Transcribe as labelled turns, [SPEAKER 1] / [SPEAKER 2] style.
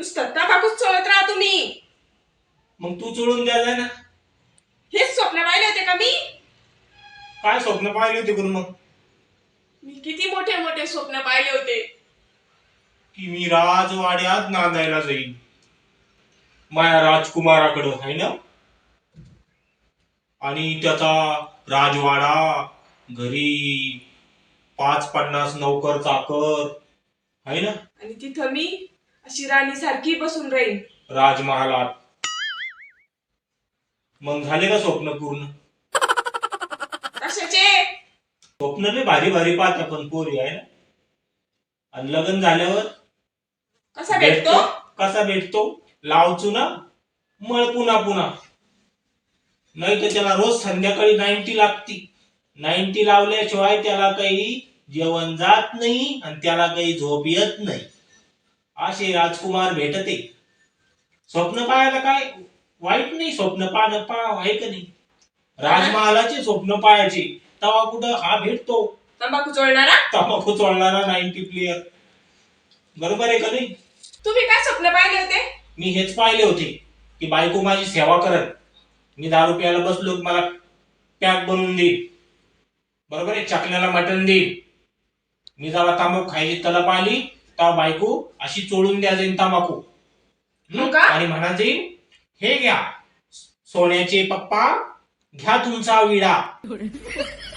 [SPEAKER 1] नुसतं तंबाखूच चोळत राहा तुम्ही.
[SPEAKER 2] मग तू चोळून द्यायला ना.
[SPEAKER 1] हेच स्वप्न पाहिले होते का मी?
[SPEAKER 2] काय स्वप्न पाहिले होते करून मग?
[SPEAKER 1] मी किती मोठे मोठे स्वप्न पाहिले होते.
[SPEAKER 2] की मी राजवाड्यात नांदायला जाईल माया राजकुमाराकडं आहे ना? आणि त्याचा राजवाडा घरी पाच पन्नास नौकर चाकर आहे ना?
[SPEAKER 1] आणि तिथं मी अशी राणी सारखी बसून राहीन
[SPEAKER 2] राजमहालात. मग झाले का स्वप्न पूर्ण?
[SPEAKER 1] कशाचे?
[SPEAKER 2] स्वप्न लय भारी भारी पाहत आपण पोरी आहे ना? आणि लग्न झाल्यावर
[SPEAKER 1] कसा भेटतो?
[SPEAKER 2] कसा भेटतो? लावचू ना मळ पुन्हा पुन्हा. नाही तर त्याला रोज संध्याकाळी नाईन्टी लागती. नाईन्टी लावल्याशिवाय त्याला काही जेवण जात नाही आणि त्याला काही झोप येत नाही. असे राजकुमार भेटते. स्वप्न पाहायला काय? वाईट नाही स्वप्न पाहणं पा आहे का नाही? राजमहालाचे स्वप्न पाहायचे. तेव्हा कुठं हा भेटतो.
[SPEAKER 1] तंबाखू चोळणारा?
[SPEAKER 2] तंबाखू चोळणारा नाईन्टी प्लेअर बरोबर आहे का नाही?
[SPEAKER 1] तुम्ही काय स्वप्न पाहिले होते?
[SPEAKER 2] मी हेच पाहिले होते की बायको माझी सेवा करत. मी दारू प्यायला बसलो की मला पॅक बनवून देईल बरोबर आहे? चकल्याला मटण देईल मी जेव्हा तांबाखू खायची तलप आली. तेव्हा बायको अशी चोळून द्या जाईल तांबाखू हं?
[SPEAKER 1] का?
[SPEAKER 2] आणि म्हणा जाईल हे घ्या सोन्याचे पप्पा घ्या तुमचा विडा